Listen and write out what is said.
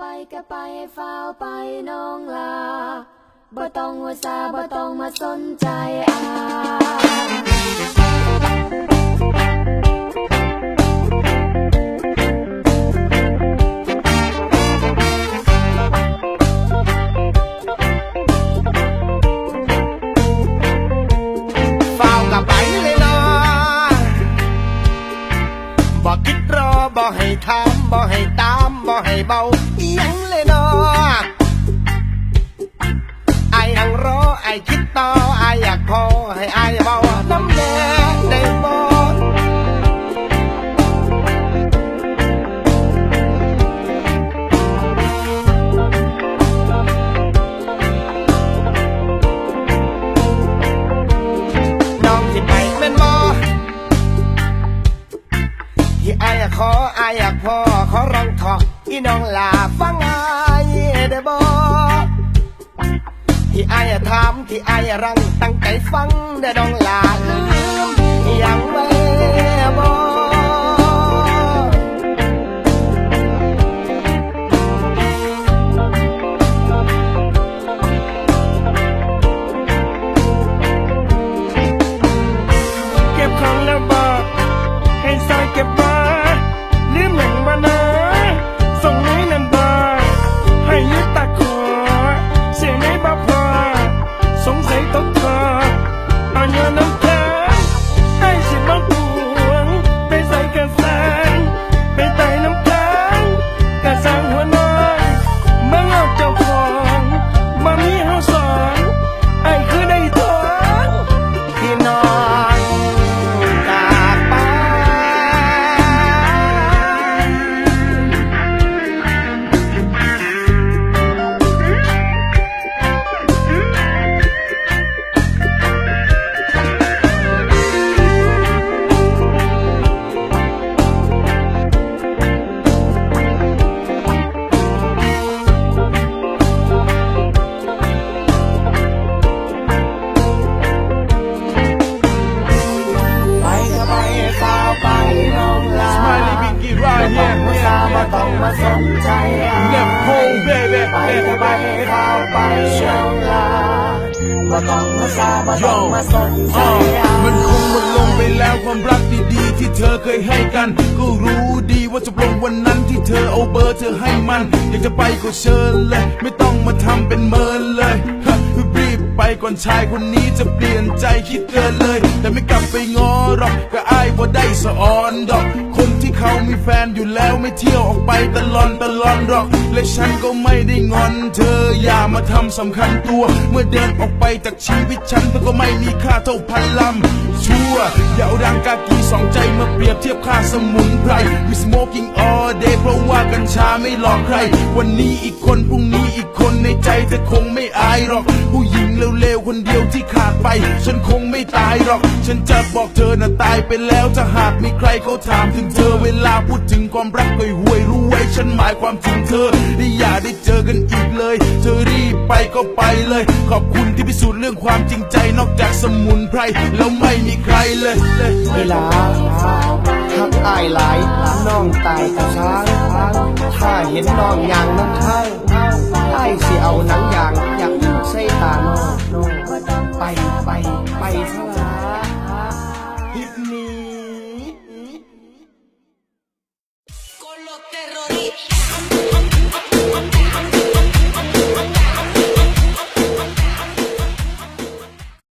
ไปก็ไปให้ฟ้าวไปน้องลาบ่ต้องว่าซาบ่ต้องมาสนใจอายเฝ้ากับไปเลยเนาะบอกคิดรอบอกให้ถา บอกให้ตามบอกให้เบายังเลยนาะไอ้ยังรอไอ้คิดต่อไอ้อยากพอให้ไอ้เบาน้ำแดงได้บ่น้องที่ไปแม่นบ่ที่ออยากขออายอยากพอ อีน้องลาฟังอายได้บ่ที่ไอ้ถามที่ไอ้รังตั้งใจฟังได้น้องลา มาซาบ่ต้องมาสนใจอะมันคงหมดลงไปแล้วความรักดีๆ ที่เธอเคยให้กัน ก็รู้ดีว่าจบลงวันนั้นที่เธอเอาเบอร์เธอให้มัน อยากจะไปก็เชิญเลย ไม่ต้องมาทำเป็นเมินเลยรีบไปก่อนชายคนนี้จะเปลี่ยนใจคิดเกินเลย แต่ไม่กลับไปงอหรอกก็อายว่าได้สะออนดอกคน เขามีแฟนอยู่แล้วไม่เที่ยวออกไปตลอนตลอนหรอก และฉันก็ไม่ได้งอนเธออย่ามาทำสำคัญตัว เมื่อเดินออกไปจากชีวิตฉันเธอก็ไม่มีค่าเท่าพันลำชัวอย่าเอาดังกากีสองใจมาเปรียบเทียบค่าสมุนไพร We smoking all day เพราะว่ากัญชาไม่หลอกใคร วันนี้อีกคนพรุ่งนี้อีกคนในใจเธอคงไม่อายหรอก ผู้หญิงเร็วๆคนเดียวที่ขาดไป ฉันคงไม่ตายหรอก ฉันจะบอกเธอน่ะตายไปแล้วถ้าหากมีใครเขาถามถึงเธอเวลาพูดถึงความรักก็ห่วยรู้ไว้ฉันหมายความถึงเธอได้อย่าได้เจอกันอีกเลย เธอรีบไปก็ไปเลย ขอบคุณที่พิสูจน์เรื่องความจริงใจนอกจากสมุนไพรแล้วไม่มีใครเลยเวลาทักอายหลายน้องตายกับช้างถ้าเห็นน้องยางน้ำข้างไอ้สิเอาหนังยางอยากใส่ตาน้องน้องไปไปไปซะละ terrorista.